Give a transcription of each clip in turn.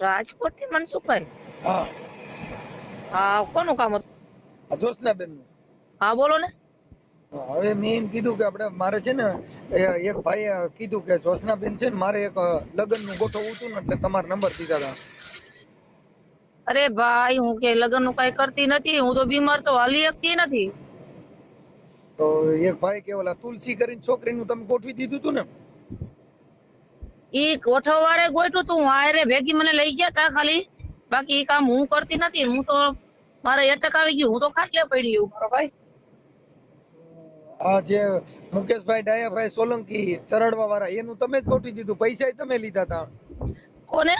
રાજકોટથી મનસુખભાઈ. હા. હા કોનું કામ હતું? આ જ્યોત્સનાબેનનું હા બોલો ને. હવે મેં એમ કીધું કે આપણે મારે છે ને એક ભાઈએ કીધું કે જ્યોત્સનાબેન છે ને મારે એક લગ્નનું ગોઠવવું હતું ને એટલે તમારો નંબર દીધા હતા. અરે ભાઈ હું કે લગ્નનું કઈ કરતી નથી હું તો બીમાર તો હાલી શકતી નથી. તો એક ભાઈ કે ઓલા તુલસી કરીને છોકરીનું તમે ગોઠવી દીધું હતું ને? ઈ ગોઠવવારે ગોઠવું તું હારે ભેગી મને લઈ ગયા તા ખાલી. બાકી ઈ કામ હું કરતી નથી હું તો મારે એટક આવી ગયું હું તો ખાટલે પડી ગયું મારો ભાઈ. આ જે મુકેશભાઈ ડાયાભાઈ સોલંકી ચરડવા વાળા એનું તમે જ ગોઠવી દીધું પૈસા તમે લીધા હતા કોને?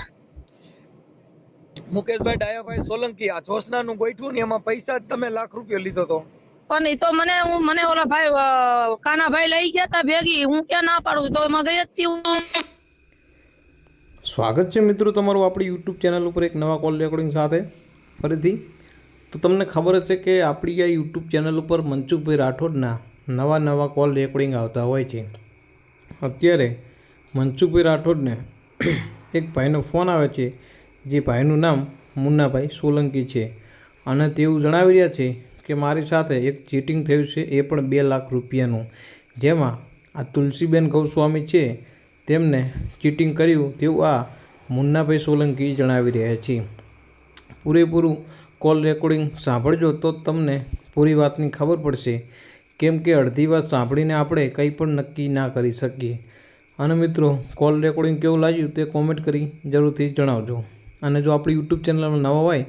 મુકેશભાઈ ડાયાભાઈ સોલંકી આ જોશના નું ગોઠવું ને એમાં પૈસા જ તમે લાખ રૂપિયા લીધો તો. પણ એ તો મને હું મને ઓલા ભાઈ કાનાભાઈ લઈ ગયા તા ભેગી હું ક્યાં ના પાડું? તો એમાં ગઈ જ હું. સ્વાગત છે મિત્રો તમારું આપણી યુટ્યુબ ચેનલ ઉપર એક નવા કોલ રેકોર્ડિંગ સાથે. ફરીથી, તો તમને ખબર હશે કે આપણી આ યુટ્યુબ ચેનલ ઉપર મનસુખભાઈ રાઠોડના નવા નવા કોલ રેકોર્ડિંગ આવતા હોય છે. અત્યારે, મનસુખભાઈ રાઠોડને એક ભાઈનો ફોન આવે છે, જે ભાઈનું નામ મુન્નાભાઈ સોલંકી છે. અને તેવું જણાવી રહ્યા છે કે મારી સાથે એક ચીટિંગ થયું છે, એ પણ બે લાખ રૂપિયાનું. જેમાં આ તુલસીબેન ગૌસ્વામી છે તેમને ચીટિંગ કર્યું તેવું આ મુન્નાભાઈ સોલંકી જણાવી રહ્યા છે. પૂરેપૂરું કોલ રેકોર્ડિંગ સાંભળજો તો તમને પૂરી વાતની ખબર પડશે. કેમ કે અડધી વાત સાંભળીને આપણે કંઈ પણ નક્કી ના કરી શકીએ. અને મિત્રો, કોલ રેકોર્ડિંગ કેવું લાગ્યું તે કોમેન્ટ કરી જરૂરથી જણાવજો. અને જો આપણી યુટ્યુબ ચેનલમાં નવા હોય,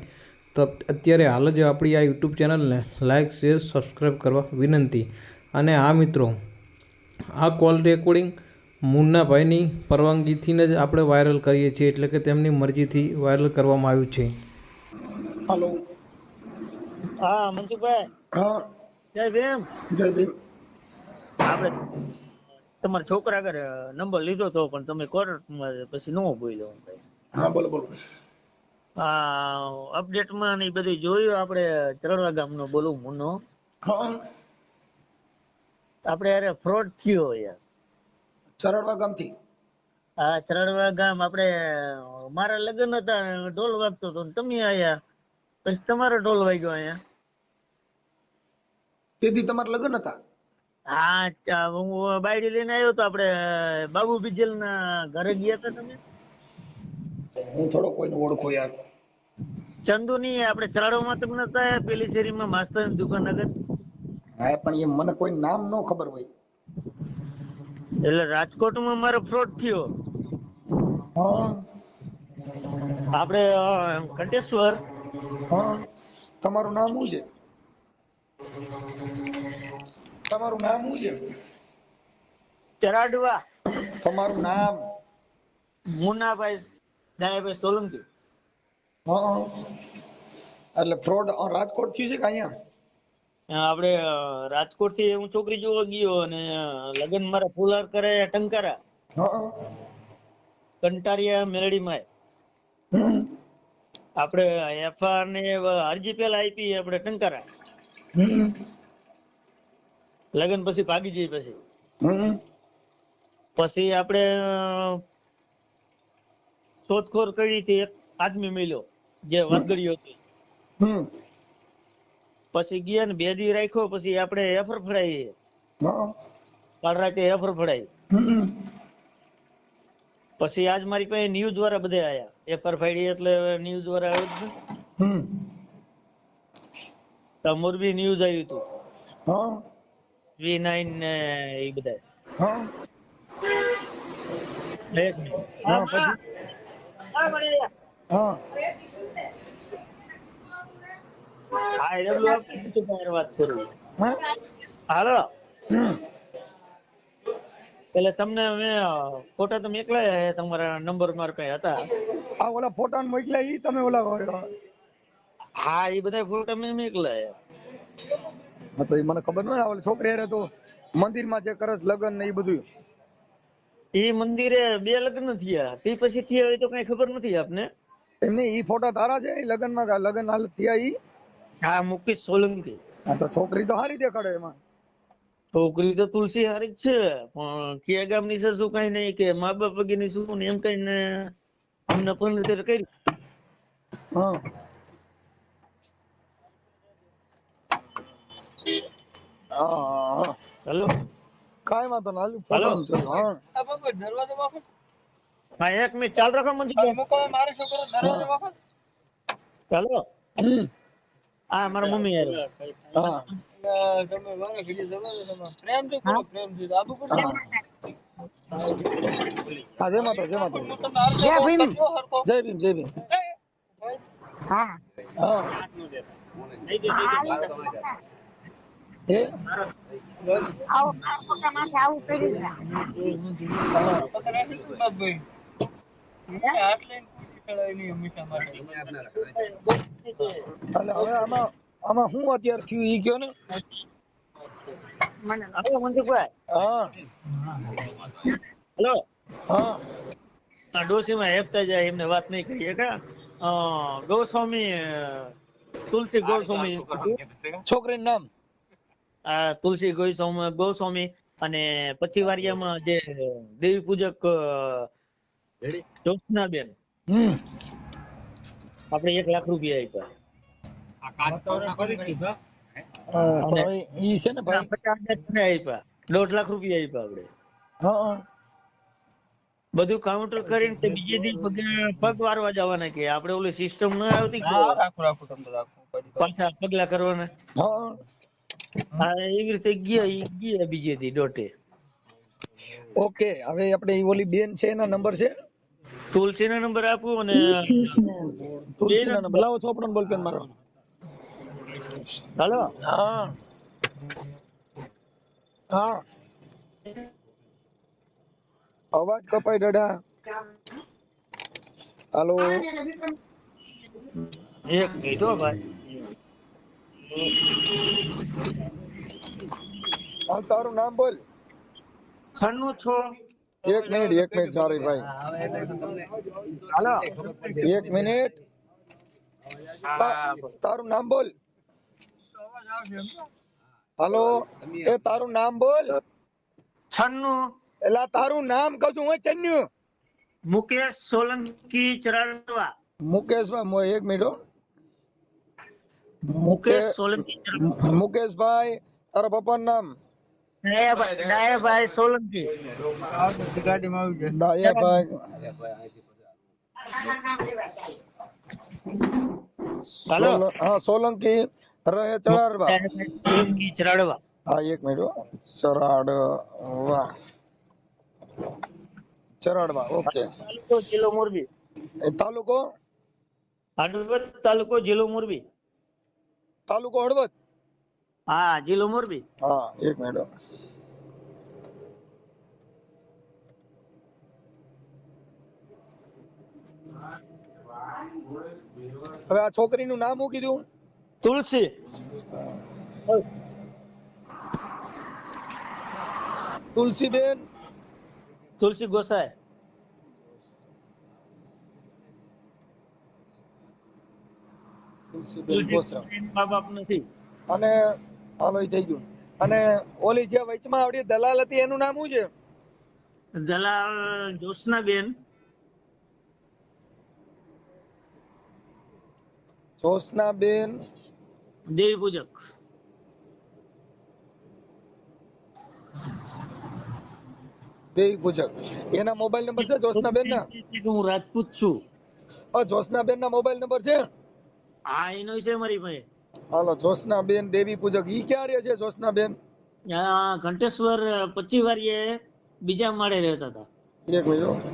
તો અત્યારે હાલ જ આપણી આ યુટ્યુબ ચેનલને લાઇક શેર, સબસ્ક્રાઈબ કરવા વિનંતી. અને આ મિત્રો, આ કોલ રેકોર્ડિંગ મુન્નાભાઈની પરવાનગીથી જ આપણે વાયરલ કરીએ છીએ એટલે કે તેમની મરજીથી વાયરલ કરવામાં આવ્યું છે. હાલો. હા મનસુખભાઈ. હા. જય ભીમ. જય ભીમ. આપણે તમારા છોકરા આગળ નંબર લીધો તો પણ તમે કોર્ટમાં પછી નો બોલ્યો હા બોલો બોલો. આ અપડેટમાં ને બધી જોયું આપણે ચરણવા ગામનો બોલું મુન્નો. આપણે અરે ફ્રોડ થયો યાર. ચરડવા ગામથી? આ સરળવા ગામ આપણે મારા લગ્ન હતા ઢોલ વાગતો હતો તમે આયા. પછી તમારો ઢોલ વાગ્યો અહીંયા. તેથી તમારા લગ્ન હતા? હા હું બાયડી લઈને આવ્યો તો આપણે બાબુ બિજલ ના ઘરે ગયા હતા તમે? હું થોડો કોઈને ઓળખો યાર. ચંદુ ની આપણે ચરાડોમાં તમને હતા પેલી શેરીમાં માસ્તર દુકાન આગળ? હા પણ એ મને કોઈ નામ નો ખબર હોય. એટલે રાજકોટમાં મારો ફ્રોડ થયો. આપણે કંટેશ્વર. તમારું નામ શું છે? તમારું નામ શું છે? ચરાડવા. તમારું નામ? મુનાભાઈ દયાભાઈ સોલંકી. હા. એટલે ફ્રોડ રાજકોટ થયું છે કે અહીંયા? આપણે રાજકોટથી હું છોકરી જોવા ગયો અને લગ્ન મારા ફુલાર કરાયા ટંકારા. કંટારિયા મેલડીમાં હમ. આપણે એફઆર ને અરજી પેલા આપી આપણે ટંકારા. લગ્ન પછી ભાગી જઈ પછી. પછી આપણે શોધખોળ કરી હતી એક આદમી મળ્યો જે વાદગડીયો હતો. પછી ગયા ને બે દી રાખ્યો પછી આપણે એફર ફડાઈએ હા. કાલ રાતે એફર ફડાઈ પછી આજ મારી પાસે ન્યૂઝ વાળા બધા આયા. એફર ફાડી એટલે ન્યૂઝ વાળા આવ્યો. તો મોરબી ન્યૂઝ આવ્યું હતું વી નાઇન ને એ બધા એક મિનિટ. હા પછી? હા. હા એ વાત કરું હાલો. એટલે તમને મેં ફોટા તો એકલા તમારા નંબર મારા પાસે હતા? આ ઓલા ફોટા મોકલ્યા ઈ તમે ઓલા હા એ બધા ફોટા મેં એકલા હા તો ઈ મને ખબર ન ઓલી છોકરી હારે તો મંદિરમાં જે કરસ લગન ને એ બધું. એ મંદિરે બે લગ્ન થયા. તે પછી થયા હોય તો કઈ ખબર નથી આપને. એમને ઈ ફોટા તારા છે? લગ્ન લગનમાં કા લગન હાલ થયા ઈ? હા મુકેશ સોલંકી હા તો છોકરી તો હારી દેખાડે એમાં. છોકરી તો તુલસી હારી જ છે પણ કયા ગામની છે શું કઈ નહીં કે મા બાપની શું ને એમ કહીને અમને પંદર કરી હા. હા હા. હેલો. કાઈ વાંધો ના હાલ હા. હા એક મિનિટ ચાલુ રાખો મનસુખભાઈ હેલો. હમ. હા મારા મમ્મી હા હા જય માતા જય માતા જય ભીમ. જય ભીમ જય ભીમ. હા. હા? હે આવો ફોટા માથે આવું કર્યું છે હા? એટલે હવે આમાં આમાં શું અત્યારે થયું ઈ કયો ને? મને મનસુખભાઈ હા. હેલો. હા. આ ડોશીમાં હેપતા જાય એમને વાત નહીં કરીએ કા? અ, ગૌસ્વામી તુલસી ગૌસ્વામી. છોકરીનું નામ? આ તુલસી ગૌસ્વામી ગૌસ્વામી અને પછી વારિયામાં જે દેવી પૂજક અ, જ્યોત્સનાબેન હમ. આપણે એક લાખ રૂપિયા આપ્યા. ઈ છે ને ભાઈ? દોઢ લાખ રૂપિયા આપ્યા આપણે. હા હા. બધું કાઉન્ટર કરીને બીજે દી પગ વારવા જવાના કે આપણે ઓલી સિસ્ટમ ન આવતી પાછા પગલા કરવાના. હા એવી રીતે ગયા ઈ ગયા બીજે દી દોઢે. ઓકે હવે આપણે ઓલી બેન છે એના નંબર છે? તુલસી નો નંબર આપો અને તુલસીના નંબર. લાવો ચોપડો બોલપેન મારો હાલો? હા. હા. અવાજ કપાય ડડા હાલો. એક મિનિટ હો ભાઈ. હાલ તારું નામ બોલ. છન્નું છો? એક મિનિટ એક મિનિટ સોરી ભાઈ. હાલો. એક મિનિટ. તારું નામ બોલ. હાલો. એ તારું નામ બોલ. છન્નુ. એલા તારું નામ કહું છું હું ચન્યુ મુકેશ સોલંકી ચરાડવા. મુકેશભાઈ મો- એક મિનિટ હો. મુકેશ સોલંકી મુકેશભાઈ તારા પપ્પાનું નામ? ડાયાભાઈ ડાયાભાઈ સોલંકી ડાયાભાઈ હાલો સોલ- હા સોલંકી રહે ચડારવા ડાયાભાઈ સોલંકી ચરાડવા હા એક મિનિટ હો. ચરાડવા ચરાડવા ઓકે તાલુકો જિલ્લો મોરબી એ તાલુકો હળવદ તાલુકો જિલ્લો મોરબી તાલુકો હળવદ હા જિલ્લો મોરબી. હા એક મિનિટ હવે આ છોકરીનું નામ શું કીધું? તુલસી. તુલસીબેન? તુલસી ગોસાઈ. તુલસીબેન મા બાપ નથી. અને હાલો થઈ ગયું. અને ઓલી જે વચમાં આવડી દલાલ હતી એનું નામ શું છે? દલાલ જ્યોત્સનાબેન જ્યોત્સનાબેન દેવી પૂજક. દેવી પૂજક. એના મોબાઈલ નંબર છે જ્યોત્સનાબેન ના હું રાજપૂત છું. જ્યોત્સનાબેન ના મોબાઈલ નંબર છે? હા એનો છે મારી પાસે. હાલો જ્યોત્સનાબેન દેવી પૂજક. ઈ ક્યાં રહે છે જ્યોત્સનાબેન? આ ઘંટેશ્વર પચી વારીએ બીજા માળે રહેતા હતા. એક મિનિટ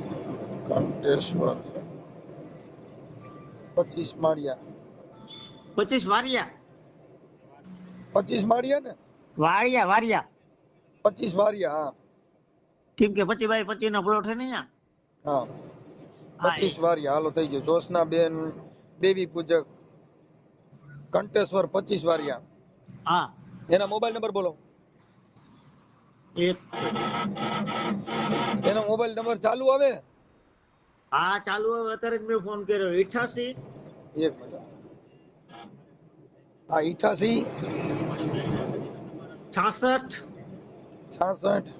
ઘંટેશ્વર. પચીસ માળિયા. પચીસ વારિયા. પચીસ માળિયા ને? વારિયા વારિયા. પચીસ વાળિયા હા. કેમ કે પચી બાય પચી નો પ્લોટ છે ને હા પચીસ વાળિયા હાલો થઈ ગયું. જ્યોત્સનાબેન દેવી પૂજક. કંઠેશ્વર પચીસ વાળિયા હા. એના મોબાઈલ નંબર બોલો. એક. એનો મોબાઈલ નંબર ચાલુ આવે? હા ચાલુ આવે. અત્યારે જ મેં ફોન કર્યો. અઠાસી એક મિનિટ. હા અઠાસી છાસઠ. છાસઠ.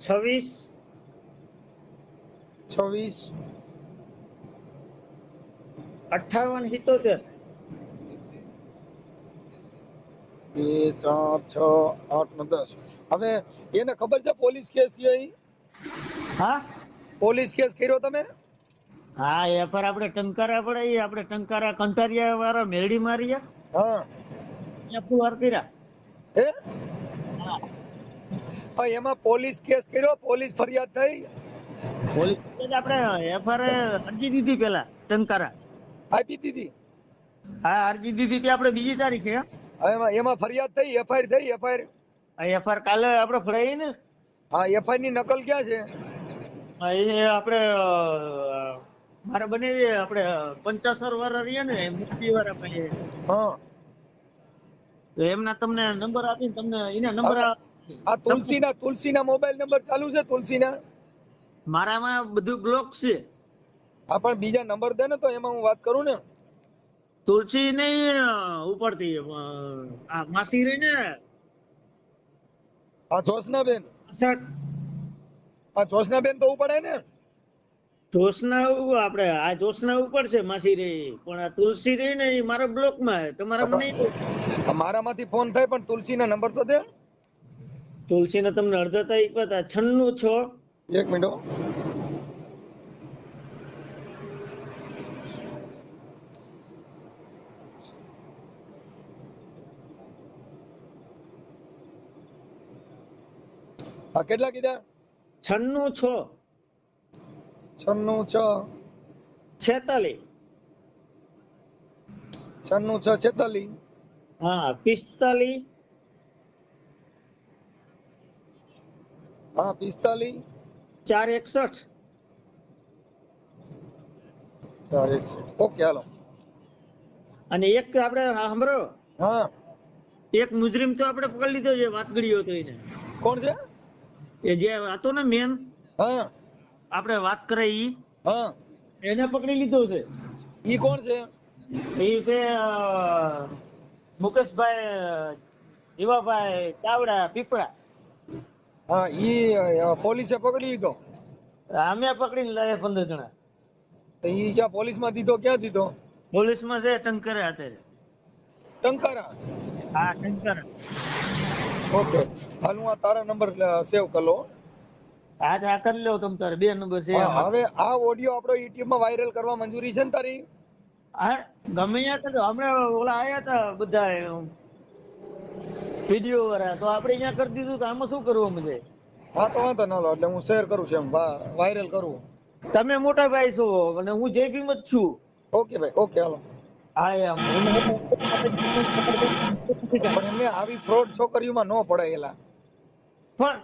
છવ્વીસ. છવ્વીસ. અઠાવન સિત્તોતેર. બે ચાર છ આઠ ને દસ. હવે એને ખબર છે પોલીસ કેસ થયો ઈ? હા? પોલીસ કેસ કર્યો તમે? હા એ પર આપણે ટંકારા પડે આપણે ટંકારા કંટારિયા વાળા મેરડી માર્યા હા. ત્યાં વાર કર્યા. હે? હા. એમાં પોલીસ કેસ કર્યો પોલીસ ફરિયાદ થઈ? પોલીસ આપણે એફઆર અરજી દીધી પેલા ટંકારા. આપી દીધી. હા અરજી દીધી હતી આપણે બીજી તારીખે. એમાં એમાં ફરિયાદ થઈ એફઆઈઆર થઈ એફઆઈઆર. એફઆઈઆર કાલે આપણે ફરાઈ ને? હા એફઆઈઆરની નકલ ક્યાં છે? એ આપણે મારે બનાવી આપણે પંચાસર વાળા રહીએ ને મુક્તિ વાળા ભાઈ હા. તો એમના તમને નંબર આપીને તમને એના નંબર આ તુલસીના તુલસીના મોબાઈલ નંબર ચાલુ છે તુલસીના? મારામાં બધું બ્લોક છે. હા પણ બીજા નંબર દે ને તો એમાં હું વાત કરું ને. તુલસી ને ઉપરથી આ માસી રહી ને? આ જોશનાબેન અસર આ જોશનાબેન તો ઉપડે ને? જોશના આપણે આ જોશના ઉપર છે માસી રહી પણ આ તુલસી રહી ને એ મારા બ્લોકમાં તમારા નહીં મારા મારામાંથી ફોન થાય પણ તુલસી ના નંબર તો દે. તુલસી ને તમને અડધા તારીખ પર છન્નું છો. એક મિનિટ હો. કેટલા કીધા? છન્નું છ. છન્નું છ. છેતાલી છન્નું છ છેતાલી હા પિસ્તાલી હા પિસ્તાલી ચાર એકસઠ. ચાર એકસઠ. Okay hello. અને એક આપણે સાંભળો. હા. એક મુજરીમ તો આપણે પકડી લીધો છે વાત ગળ્યો એને કોણ છે? એ જે હતો ને મેન હા. આપણે વાત કરે ઈ. હા. એને પકડી લીધો છે. ઈ કોણ છે? ઈ છે મુકેશભાઈ જીવાભાઈ ચાવડા પીપળા. હા ઈ પોલીસે પકડી લીધો. અમે પકડીને લાવ્યા પંદર જણા. તો ઈ ક્યાં પોલીસમાં દીધો ક્યાં દીધો? પોલીસમાં છે ટંકરે અત્યારે ટંકારા? હા ટંકરે. ઓકે. હાલ હું આ તારા નંબર સેવ કરી લઉં હા. તો આ કરી લો તમ તારે. બે નંબર છે. હવે આ ઓડિયો આપણો યુટ્યુબમાં વાયરલ કરવા મંજૂરી છે ને તારી? હા ગમે ત્યાં તો હમણાં ઓલા આયા હતા બધા વીડિયો વાળા. તો આપણે અહીંયા કરી દીધું તો આમાં શું કરવું મજે હા તો વાંધો ન લો એટલે હું શેર કરું છું એમ. વાયરલ કરું. તમે મોટા ભાઈ છો અને હું જ છું. ઓકે ભાઈ ઓકે હાલો. પણ એમને આવી ફ્રોડ છોકરીઓમાં ન પડાયેલા પણ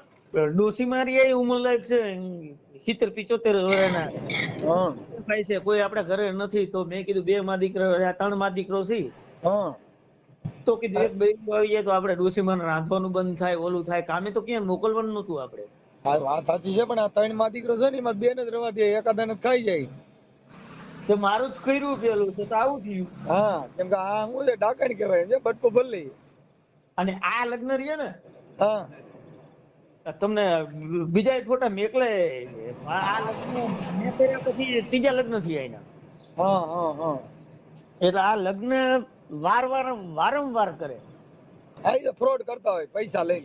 ડોસી મારી એ ઉંમર લાયક છે સિત્તેર પિચોતેર વર્ષના ભાઈ છે કોઈ આપણા ઘરે નથી તો મેં કીધું બે માં દીકરો ત્રણમાં દીકરો છે. હા. તો કીધું એક બે આવી જાય તો આપણે ડોસી માં રાંધવાનું બંધ થાય ઓલું થાય. કામે તો ક્યાં મોકલવાનું નતું આપણે. વાત સાચી છે પણ આ ત્રણમાં દીકરો છે ને એમાં બે જ રવા દે એકાદાને ખાઈ જાય. તો મારું જ કર્યું પેલું તો આવું થયું. હા કેમ કે આ હું છે ડાકણ કહેવાય છે બટકો ભલ્લી અને આ લગ્ન રહ્યા ને? હા. તમને બીજા ફોટા મેકલે આ લગ્ન મેં કર્યા પછી ત્રીજા લગ્ન થયા એના. હા હા હા. એટલે આ લગ્ન વાર વાર વારંવાર કરે. આ એ ફ્રોડ કરતા હોય પૈસા લઈ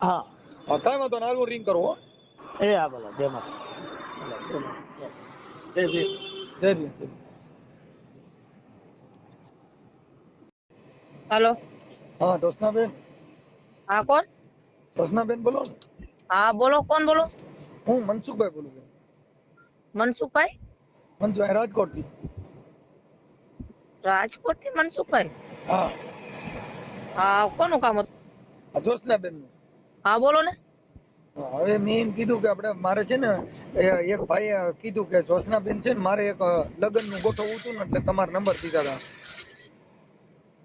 હા. હા કાંઈ વાંધો ના હું રિંગ કરવો એ આ ભલા જય માતા જય. જય ભીમ જય. હાલો. હા જોશનાબેન હા કોણ? જોશનાબેન બોલો હા બોલો કોણ બોલો? હું મનસુખભાઈ બોલું છું. મનસુખભાઈ? મનસુખભાઈ રાજકોટથી રાજકોટથી મનસુખભાઈ? હા. હા કોનું કામ હતું? જોશનાબેનનું હા બોલો ને. હવે મેં એમ કીધું કે આપણે મારે છે ને એ એક ભાઈએ કીધું કે જોશનાબેન છે ને મારે એક લગ્નનું ગોઠવવું હતું ને એટલે તમારો નંબર દીધા હતા.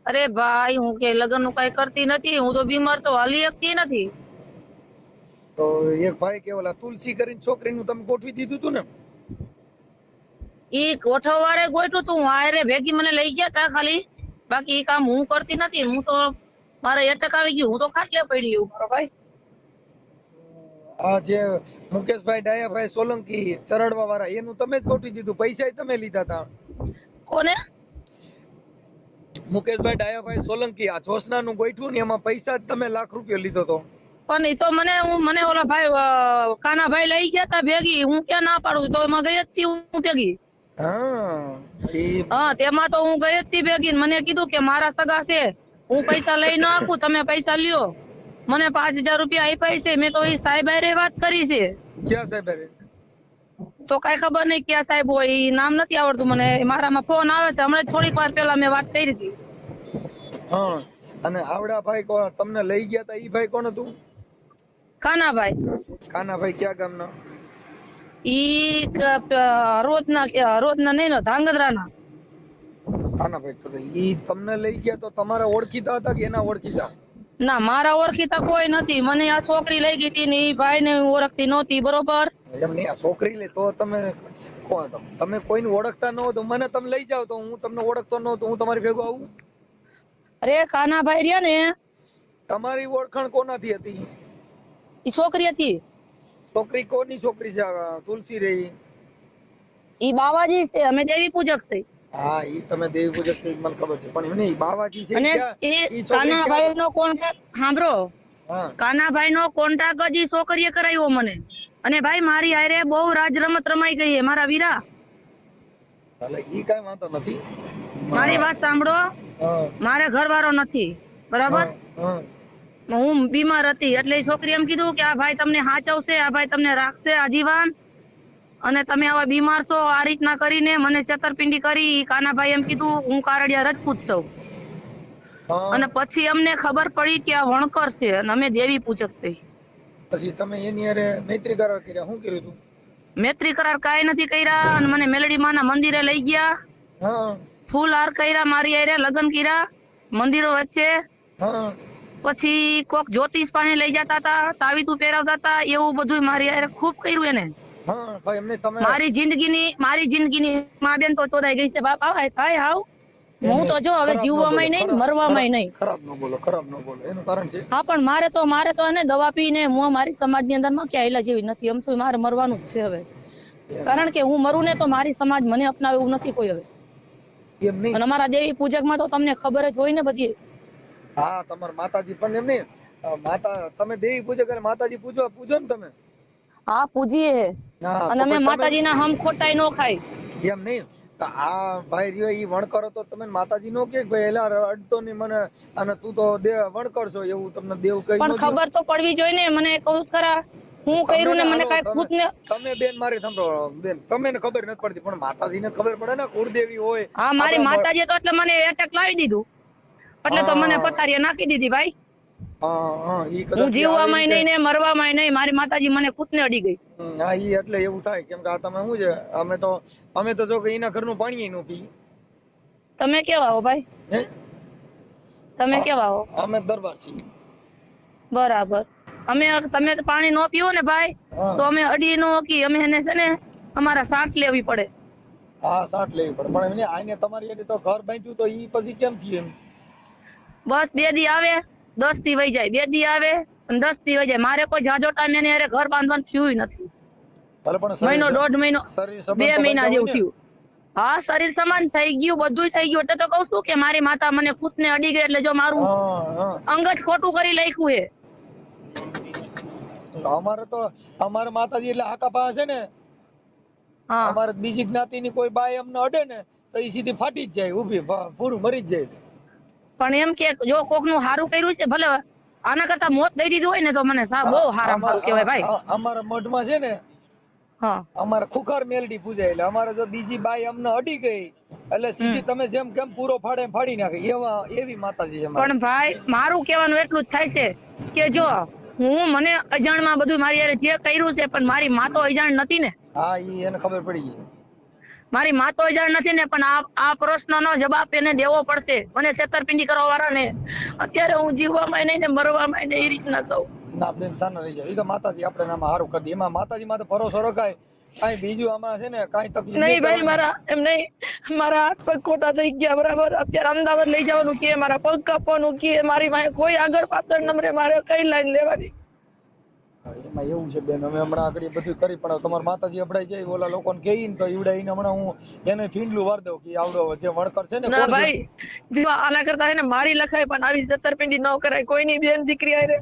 અરે ભાઈ હું કે લગ્નનું કઈ કરતી નથી હું તો બીમાર તો હાલી શકતી નથી. તો એક ભાઈ કે ઓલા તુલસી કરીને છોકરીનું તમે ગોઠવી દીધું હતું ને? ઈ ગોઠવવારે ગોઠવું તું હારે ભેગી મને લઈ ગયા તા ખાલી. બાકી ઈ કામ હું કરતી નથી હું તો મારે એટક આવી ગયું હું તો ખાટલે પડી ગયું મારો ભાઈ. આ જે મુકેશભાઈ ડાયાભાઈ સોલંકી ચરડવા વાળા એનું તમે જ ગોઠવી દીધું. પૈસા તમે લીધા હતા કોને? મુકેશભાઈ ડાયાભાઈ સોલંકી આ જોશનાનું ગોઠવું ને એમાં પૈસા જ તમે લાખ રૂપિયા લીધો હતો પણ એ તો મને હું મને ઓલા ભાઈ કાનાભાઈ લઈ ગયા તા ભેગી. હું ક્યાં ના પાડું? તો એમાં ગઈ જ તી હું ભેગી. હા તેમાં તો હું ગઈ હતી ભેગી ને મને કીધું કે મારા સગા છે. હું પૈસા લઈ ન આપું તમે પૈસા લ્યો. મને પાંચ હજાર રૂપિયા આપ્યા છે. મેં તો એ સાહેબ હારે વાત કરી છે. ક્યાં સાહેબ હારે? તો કઈ ખબર નહીં ક્યાં સાહેબ હોય એ નામ નથી આવડતું મને. મારામાં ફોન આવે છે. હમણાં થોડીક વાર પહેલા મેં વાત કરી હતી. હા અને આવડા ભાઈ તમને લઈ ગયા તા ઈ ભાઈ કોણ હતું? કાનાભાઈ. કાનાભાઈ ક્યાં ગામનો? ઈ રોજના રોજના નહીં ધાંગધ્રાના. કાનાભાઈ તો ઈ તમને લઈ ગયા તો તમારા ઓળખીતા હતા કે એના ઓળખીતા? ના મારા ઓળખીતા કોઈ નથી. મને આ છોકરી લઈ ગઈ હતી ને એ ભાઈ ને ઓળખતી નહોતી બરોબર? એમ નહીં આ છોકરી લે તો તમે તમે? કોઈ કોઈને ઓળખતા ન તો મને તમે લઈ જાવ તો હું તમને ઓળખતો ન તો હું તમારી ભેગો આવું? અરે કાના ભાઈ રહ્યા ને. તમારી ઓળખાણ કોનાથી હતી? એ છોકરી હતી. છોકરી કોની છોકરી છે? તુલસી રહી ઈ બાવાજી છે અમે દેવી પૂજક છે. હા ઈ તમે દેવી પૂજક છે મને ખબર છે. પણ એમ બાવાજી છે અને એ કાનાભાઈ નો કોન્ટ્રાક્ટ સાંભળો. કાનાભાઈ નો કોન્ટ્રાક્ટ જ છોકરીએ કરાવ્યો મને. અને ભાઈ મારી હારે બહુ રાજ રમત રમાઈ ગઈ છે મારા વીરા. એટલે ઈ કાંઈ વાંધો નથી. મારી વાત સાંભળો. મારે ઘરવાળો નથી. બરાબર? હા, બીમાર હતી એટલે છોકરી એમ કીધું કે આ ભાઈ તમને સાચવશે આ ભાઈ તમને રાખશે આજીવન. અને તમે આવા બીમાર છો આ રીતના કરીને મને છેતરપિંડી કરી કાનાભાઈ એમ કીધું હું કારડિયા રજપૂત છું. અને પછી અમને ખબર પડી કે આ વણકર છે અને અમે દેવી પૂજક છે. પછી તમે એની અરે મૈત્રી કરાર કર્યા શું કર્યું તું? મૈત્રી કરાર કાંઈ નથી કર્યા અને મને મેલડી માના મંદિરે લઈ ગયા. ફૂલ હાર કર્યા મારી હારે લગ્ન કર્યા મંદિરો વચ્ચે. પછી કોક જ્યોતિષ પાસે લઈ જતા હતા તાવીતું પહેરાવતા હતા એવું બધું મારી હારે ખૂબ કર્યું એને. મારી જિંદગીની મારી જિંદગીની માં બેન તો ચોદાઈ ગઈ છે બાપ. આવાય થાય હાવ. હું તો જો હવે બોલો, નહીં મરવામાં નહીં. ખરાબ ન બોલો ખરાબ ન બોલો. એનું કારણ છે? હા પણ મારે તો મારે તો એને દવા પીને હું મારી સમાજની અંદરમાં ક્યાંય ઈલા જેવી નથી. એમ તો મારે મરવાનું જ છે હવે. કારણ કે હું મરું ને તો મારી સમાજ મને અપનાવે એવું નથી કોઈ હવે. એમ નહીં. અને અમારા દેવી પૂજકમાં તો તમને ખબર જ હોય ને બધી. હા તમારા માતાજી પણ એમ નહીં. માતા તમે દેવી પૂજક અને માતાજી પૂજો પૂજો ને તમે. હા પૂજીએ. અને અમે માતાજીના હમ ખોટાઈ નો ખાય. એમ નહીં. તો આ ભાઈ રહ્યો ઈ વણકરો તો તમે માતાજી નો કે ભાઈ એલા અડતો ને મને અને તું તો દેવ વણકર છો એવું તમને દેવ કહી પણ ખબર તો પડવી જોઈએ ને મને કહું ખરા. હું કર્યું ને મને કઈ ભૂત ને તમે બેન મારી સાંભળો બેન તમે ને ખબર નથી પડતી પણ માતાજી ને ખબર પડે ને કુળદેવી હોય હા મારી માતાજી તો એટલે મને એટેક લાવી દીધું. એટલે તો મને. પથારીએ નાખી દીધી ભાઈ. હા જીવવામાં નહીં ને મરવામાં નહીં મારી માતાજી મને ખુદને અડી ગઈ. હા ઈ એટલે એવું થાય કેમ કે આ તમે શું છે અમે તો અમે તો જો કે એના ઘરનું પાણી નું પી તમે કેવા હો ભાઈ? તમે કેવા હો? અમે દરબાર છીએ. બરાબર. અમે તમે પાણી નો પીવો ને ભાઈ તો અમે અડી નો કી અમે એને છે ને અમારા સાથ લેવી પડે. હા સાટ લેવી પડે. પણ એને આઈને તમારી એટલે તો ઘર બાંધ્યું તો ઈ પછી કેમ થયું એમ? બસ બે દી આવે દસથી વહી જાય. બે દી આવે અને દસથી વહી જાય. મારે કોઈ જાજો ટાઈમ એની અરે ઘર બાંધવાનું થયું નથી. મહિનો દોઢ મહિનો બે મહિના જેવું થયું. હા શરીર સમાન થઈ ગયું બધું થઈ ગયું. એટલે તો કઉ છું કે મારી માતા મને ખુદ ને અડી ગઈ એટલે જો મારું હા હા. અંગ જ ખોટું કરી લખ્યું હે અમારે તો અમારે માતાજી એટલે હાકા પાસે છે ને. હા. અમારે બીજી જ્ઞાતિ ની કોઈ બાય અમને અડે ને તો એ સીધી ફાટી જ જાય ઊભી ભ- પૂરું મરી જ જાય. પણ એમ કે જો કોકનું સારું કર્યું છે ભલે આના કરતા મોત દઈ દીધું હોય ને તો મને બહુ હારા મારું કહેવાય ભાઈ. અમારા મઢમાં છે ને હા. અમારે ખુખર મેલડી પૂજાય એટલે અમારે જો બીજી બાઈ અમને અડી ગઈ એટલે સીધી તમે જેમ કેમ પૂરો ફાડે ફાડી નાખે. એવા એવી માતાજી છે પણ ભાઈ મારું કહેવાનું એટલું જ થાય છે કે જો હું મને અજાણમાં બધું મારી જે કર્યું છે પણ મારી માતો અજાણ નથી ને. હા ઈ એને ખબર પડી ગઈ. મારી માં તો અજાણ નથી ને પણ આ આ પ્રશ્નનો જવાબ એને દેવો પડશે. મને છેતરપિંડી કરવા વાળાને અત્યારે હું જીવવામાં નહીં ને મરવામાં નહીં એ રીતના કહું. ના બેન સાના રહી જાય એ તો માતાજી આપણે નામ હારું કરી દે. એમાં માતાજી માં તો ભરોસો રખાય. કાંઈ બીજું આમાં છે ને કાંઈ તકલીફ નહીં નહીં ભાઈ મારા એમ નહીં. મારા હાથ પગ ખોટા થઈ ગયા બરાબર? અત્યારે અમદાવાદ લઈ જવાનું કે મારા પગ કાપવાનું કે મારી પાસે કોઈ આગળ પાછળ નંબરે મારે કઈ લાઈન લેવાની? એમાં એવું છે બેન અમે હમણાં આગળ બધું કરી પણ તમારા માતાજી અભડાઈ જાય ઓલા લોકોને કહી ને તો ઈવડે ઈને હમણાં હું એને ફીંડલું વાર દઉં કે આવડો જે વણકર છે ને ના ભાઈ જો આના કરતા હે ને મારી લખાય પણ આવી જતરપિંડી ન કરાય કોઈની બેન દીકરી હારે?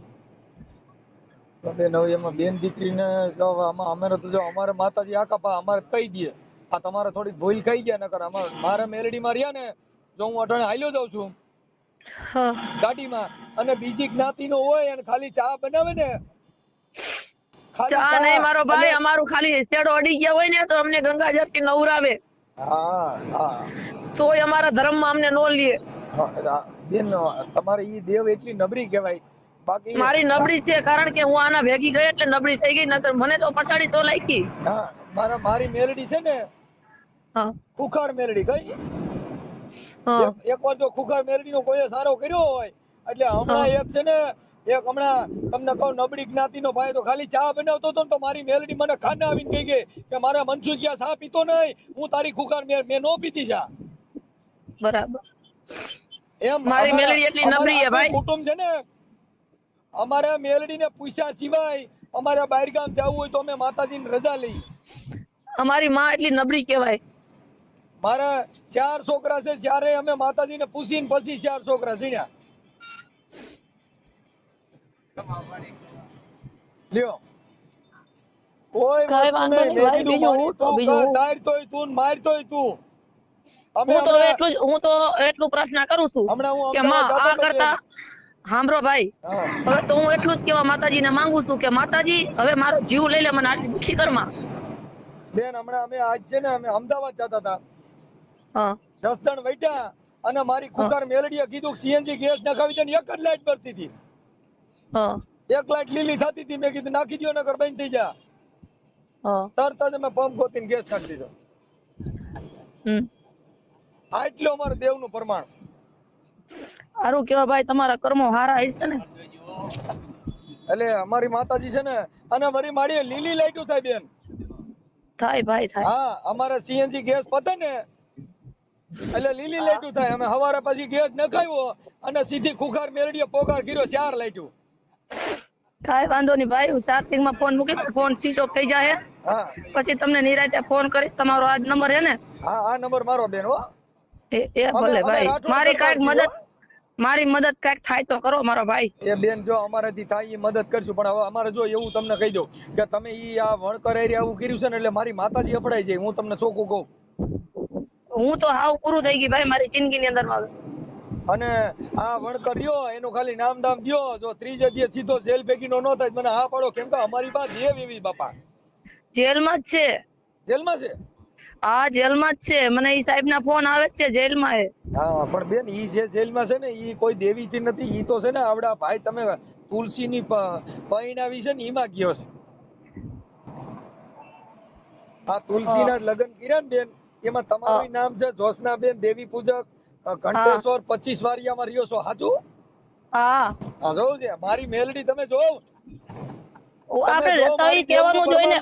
બેન હવે એમાં બેન દીકરીને જો આમાં અમારે તો જો અમારે માતાજી આકા પા અમારે કહી દે. આ તમારે થોડી ભૂલ થઈ ગયા નકર અમારે મારે મેલડીમાં રહ્યા ને જો હું અટાણે હાલ્યો જાઉં છું. ગાડીમાં. અને બીજી જ્ઞાતિનો હોય અને ખાલી ચા બનાવે ને ચા નહીં મારો ભાઈ અમારું ખાલી શેડો અડી ગયા હોય ને તો અમને ગંગાજળથી નવરાવે. તોય અમારા ધર્મમાં અમને નો લે. બેન તમારે ઈ દેવ એટલી નબળી કહેવાય. બાકી મારી નબળી છે કારણ કે હું આના ભેગી ગઈ એટલે નબળી થઈ ગઈ નતર મને તો પછાડી તો લાગી. હા મારા મારી મેલડી છે ને હા. ખુખાર મેલડી હા. એક- વાર જો ખુખાર મેલડી નો કોઈ સારો કર્યો હોય. એટલે હમણાં એક છે ને એક હમણાં તમને કહું નબળી જ્ઞાતિનો ભાઈ તો ખાલી ચા બનાવતો હતો તો મારી મેલડી મને ખાને આવીને કહી ગઈ કે મારા મનસુખિયા ચા પીતો નહીં હું તારી ખુખાર મેં મેં નો પીતી ચા. બરાબર. એમ મારી મેલડી એટલી નબળી છે ભાઈ. કુટુંબ છે ને અમારા મેલડીને પૂછ્યા સિવાય અમારા બહાર ગામ જવું હોય તો અમે માતાજીની રજા લઈ. અમારી માં એટલી નબળી કહેવાય. મારા ચાર છોકરા છે જ્યારે અમે માતાજીને પૂછીને પછી ચાર છોકરા સીણ્યા. લ્યો. કોઈ વાંધો નહીં. નહીં મેં કીધું હું તો- તું બીજું હું- તાર તોય તું તું. હું તો એટલું જ- હું તો એટલું પ્રાર્થના કરું છું કે માં આ કરતા સાંભળો ભાઈ. હવે તો હું એટલું જ કેવા માતાજીને માંગુ છું કે માતાજી હવે મારો જીવ લઈ લે મને આટલી દુખી કરમાં બેન હમણાં અમે આજ છે ને અમે અમદાવાદ જતા હતા. હા. જસદણ વૈટ્યા અને મારી કુકર મેલડીએ કીધું સીએનજી ગેસ નખાવી દે ને એક જ લાઈટ ભરતી હતી. એક લાઈટ લીલી થતી હતી મેં કીધું નાખી દો નગર બંધ થઈ જા. તરત જ મેં પંપ ગોતીને ગેસ કાઢી દીધો. આટલું અમારું દેવનું પ્રમાણ. સારું કેવા ભાઈ તમારા કર્મો હારા હશે ને? એટલે અમારી માતાજી છે ને અને વરી માડી લીલી લાઈટો થાય બેન. થાય ભાઈ થાય. હા અમારે સીએનજી ગેસ પતે ને એટલે લીલી લાઈટો થાય. અમે હવારે પછી ગેસ નખાવ્યો અને સીધી ખુખાર મેળડીએ પોકાર કર્યો ચાર લાઈટો. કાંઈ વાંધો નહીં ભાઈ હું ચાર્જિંગમાં ફોન મૂકી ફોન સ્વિચ ઓફ થઈ જાય હા. પછી તમને નિરાતે ફોન કરીશ તમારો આ નંબર હે ને? હા આ નંબર મારો બેન હો. એ એ ભલે ભાઈ. મારી કાંઈક મદદ મારી મદદ કાંઈક થાય તો કરો મારો ભાઈ. એ બેન જો અમારાથી થાય એ મદદ કરશું પણ હવે અમારે જો એવું તમને કહી દઉં કે તમે ઈ આ વણકર એરિયા આવું કર્યું છે ને એટલે મારી માતાજી અપડાઈ જાય હું તમને ચોખ્ખું કહું. હું તો હાવ પૂરું થઈ ગઈ ભાઈ મારી જિંદગીની અંદરમાં અને આ વણકર રહ્યો એનું ખાલી નામ દામ દ્યો. જો ત્રીજે દિવસ સીધો જેલ ભેગીનો નો થાય મને હા પાડો. કેમ કે અમારી પાસે દેવ એવી બાપા. જેલમાં જ છે. જેલમાં છે? આ જેલમાં જ છે. મને ઈ સાહેબ ના ફોન આવે છે જેલમાં એ. હા પણ બેન ઈ જે જેલમાં છે ને ઈ કોઈ દેવી થી નથી ઈ તો છે ને આવડા ભાઈ તમે તુલસી ની પૈણાવી છે ને ઈમાં ગયો છે. આ તુલસી ના લગ્ન કર્યા ને બેન એમાં તમારું નામ છે જોશના બેન દેવી પૂજક ઘંટેશ્વર પચીસ વારિયામાં રહ્યો છો. સાચું હા. હા જોઉં છે. મારી મેલડી તમે જોવ આપણે રહેતા હોય કહેવાનું જોઈએ ને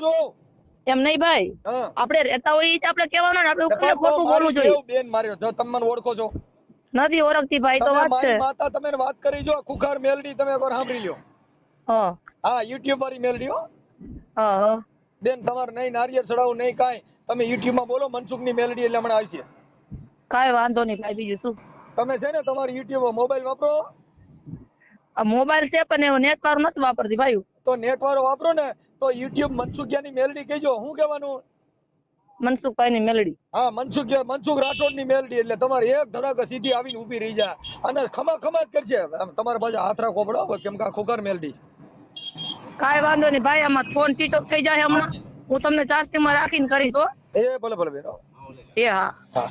એમ નહીં ભાઈ. આપણે રહેતા હોય આપણે કહેવાનું ને આપણે ખોટું બોલવું જોઈએ. બેન માર્યો. જો તમે ઓળખો છો. નથી ઓળખતી ભાઈ તો વાત છે. મારી માતા તમે વાત કરી જો ખુખાર મેલડી તમે એકવાર સાંભળી લ્યો. હા. હા યુટ્યુબ વાળી મેલડી હો. હા હા. બેન તમારે નહીં નારિયેળ ચડાવું નહીં કાંઈ. તમે યુટ્યુબમાં બોલો મનસુખની મેલડી એટલે હમણાં આવશે કાંઈ વાંધો નહીં ભાઈ બીજું શું? તમે છે ને તમારી યુટ્યુબ મોબાઈલ વાપરો? આ મોબાઈલ છે પણ એવું નેટ વાળું નથી વાપરતી ભાઈ. તો નેટ વાળો વાપરો ને તો યુટ્યુબ મનસુખિયા ની મેલડી કહેજો. શું કહેવાનું? મનસુખભાઈ ની મેલડી. હા મનસુખ મનસુખ રાઠોડની મેલડી એટલે તમારે એક ધડક સીધી આવીને ઊભી રહી જાય અને ખમા ખમા જ કરશે તમારે બાજુ હાથ રાખવો પડે હો, કેમ કે ખોખર મેલડી. કાંઈ વાંધો નહીં ભાઈ આમાં ફોન સ્વિચ ઓફ થઈ જાય હમણાં. હું તમને ચાર્જિંગમાં રાખીને કરીશ હો. એ ભલે ભલે બેનો એ હા. હા.